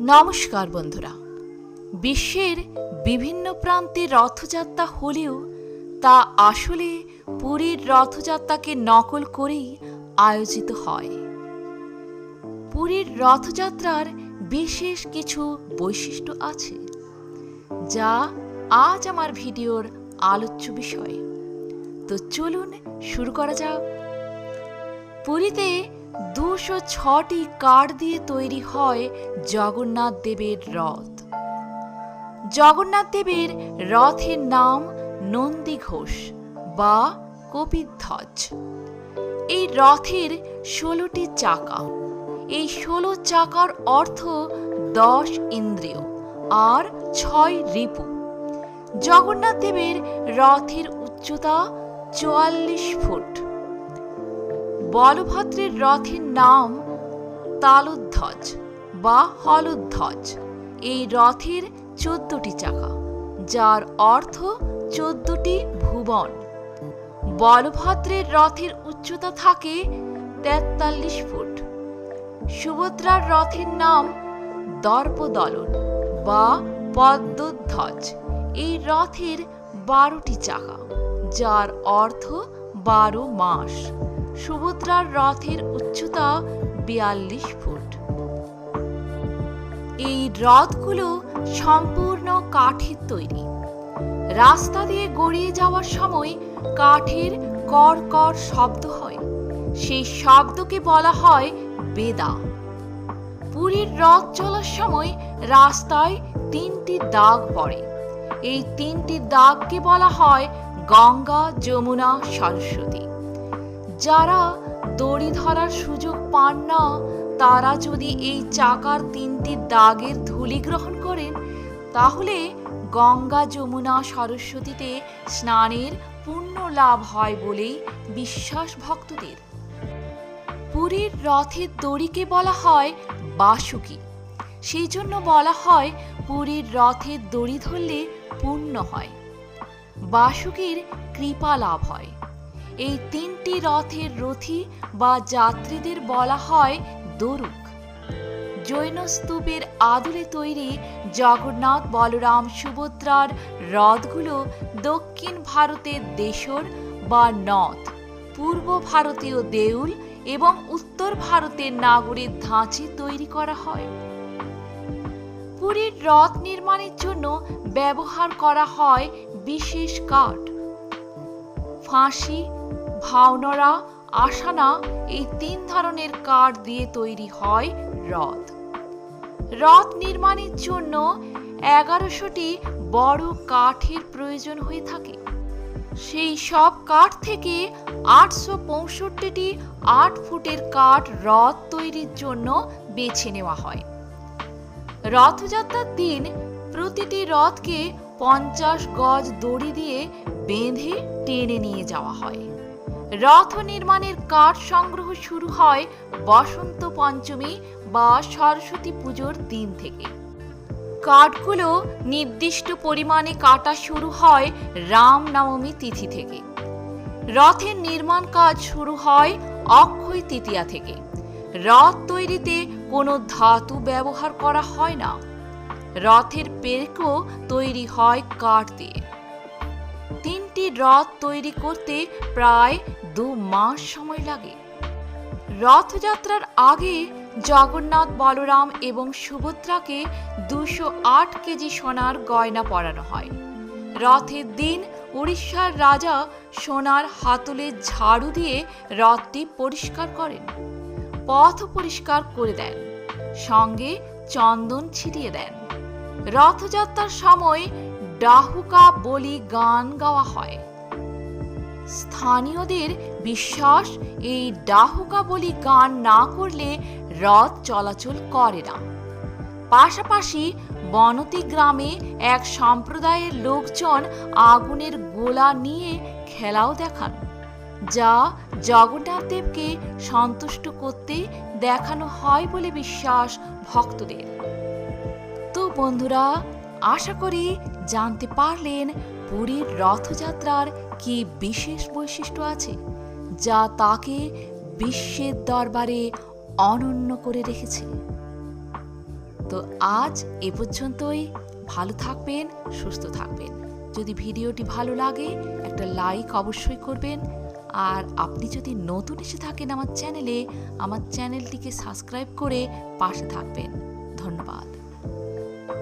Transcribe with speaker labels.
Speaker 1: নমস্কার বন্ধুরা। বিশ্বের বিভিন্ন প্রান্তে রথযাত্রা হলেও তা আসলে পুরীর রথযাত্রাকে নকল করেই আয়োজিত হয়। পুরীর রথযাত্রার বিশেষ কিছু বৈশিষ্ট্য আছে, যা আজ আমার ভিডিওর আলোচ্য বিষয়। তো চলুন শুরু করা যাক। পুরীতে দুশো ছটি কাঠ দিয়ে তৈরি হয় জগন্নাথ দেবের রথ। জগন্নাথ দেবের রথের নাম নন্দী ঘোষ বা কপিধ্বজ। এই রথের ষোলোটি চাকা। এই ষোলো চাকার অর্থ দশ ইন্দ্রিয় আর ছয় রিপু। জগন্নাথ দেবের রথের উচ্চতা চুয়াল্লিশ ফুট। বলভদ্রের রথের নাম তালুধ্বজ বা হলুধ্বজ। এই রথের চোদ্দটি চাকা, যার অর্থ চোদ্দটি ভুবন। বলভদ্রের রথের উচ্চতা থাকে তেতাল্লিশ ফুট। সুভদ্রার রথের নাম দর্পদলন বা পদ্মধ্বজ। এই রথের বারোটি চাকা, যার অর্থ বারো মাস। সুভদ্রার রথের উচ্চতা বিয়াল্লিশ ফুট। এই রথগুলো সম্পূর্ণ কাঠের তৈরি। রাস্তা দিয়ে গড়িয়ে যাওয়ার সময় কাঠের কর কর শব্দ হয়। সেই শব্দকে বলা হয় বেদা। পুরীর রথ চলার সময় রাস্তায় তিনটি দাগ পড়ে। এই তিনটি দাগকে বলা হয় গঙ্গা, যমুনা, সরস্বতী। যারা দড়ি ধরার সুযোগ পান না, তারা যদি এই চাকার তিনটি দাগের ধূলি গ্রহণ করেন, তাহলে গঙ্গা যমুনা সরস্বতীতে স্নানের পুণ্য লাভ হয় বলেই বিশ্বাস ভক্তদের। পুরীর রথের দড়িকে বলা হয় বাসুকি। সেই জন্য বলা হয় পুরীর রথের দড়ি ধরলে পুণ্য হয়। বাসুকির কৃপা লাভ হয়। এই তিনটি রথের রথী বা যাত্রীদের বলা হয় দরুক। জৈন স্তূপের আদলে তৈরি জগন্নাথ বলরাম সুভদ্রার রথগুলো দক্ষিণ ভারতের দেশর বা নথ পূর্ব ভারতীয় দেউল এবং উত্তর ভারতের নাগরের ধাঁচে তৈরি করা হয়। পুরীর রথ নির্মাণের জন্য ব্যবহার করা হয় বিশেষ কাঠ, ফাঁসি ভাওনরা আসানা এই তিন ধরনের কাঠ দিয়ে তৈরি হয় রথ। রথ নির্মাণের জন্য এগারোশোটি বড় কাঠের প্রয়োজন হয়ে থাকে। সেই সব কাঠ থেকে আটশো পঁয়ষট্টিটি আট ফুটের কাঠ রথ তৈরির জন্য বেছে নেওয়া হয়। রথযাত্রার দিন প্রতিটি রথকে পঞ্চাশ গজ দড়ি দিয়ে বেঁধে টেনে নিয়ে যাওয়া হয়। রথ নির্মাণের কাঠ সংগ্রহ শুরু হয় বসন্ত পঞ্চমী বা সরস্বতী পুজোর দিন থেকে। কাঠগুলো নির্দিষ্ট পরিমাণে কাটা শুরু হয় রামনবমী তিথি থেকে। রথের নির্মাণ কাজ শুরু হয় অক্ষয় তৃতীয়া থেকে। রথ তৈরিতে কোনো ধাতু ব্যবহার করা হয় না। রথের পেরেকও তৈরি হয় কাঠ দিয়ে। তিনটি রথ তৈরি করতে প্রায় দু মাস সময় লাগে। রথযাত্রার আগে জগন্নাথ, বলরাম এবং সুভদ্রাকে দুশো আট কেজি সোনার গয়না পরানো হয়। রথের দিন উড়িষ্যার রাজা সোনার হাতলে ঝাড়ু দিয়ে রথটি পরিষ্কার করেন, পথ পরিষ্কার করে দেন, সঙ্গে চন্দন ছিটিয়ে দেন। রথযাত্রার সময় ডাহুকা বলি গান গাওয়া হয়। স্থানীয়দের বিশ্বাস, এই ডাহুকা বলি গান না করলে রথ চলাচল করে না। পাশাপাশি বনতি গ্রামে এক সম্প্রদায়ের লোকজন আগুনের গোলা নিয়ে খেলাও দেখান, যা জগন্নাথ দেবকে সন্তুষ্ট করতে দেখানো হয় বলে বিশ্বাস ভক্তদের। তো বন্ধুরা আশা করি জানতে পারলেন পুরীর রথযাত্রার কি বিশেষ বৈশিষ্ট্য আছে, যা তাকে বিশ্বের দরবারে অনন্য করে রেখেছে। তো আজ এ পর্যন্তই, ভালো থাকবেন, সুস্থ থাকবেন। যদি ভিডিওটি ভালো লাগে, একটা লাইক অবশ্যই করবেন। আর আপনি যদি নতুন এসে থাকেন আমার চ্যানেলে, আমার চ্যানেলটিকে সাবস্ক্রাইব করে পাশে থাকবেন। ধন্যবাদ।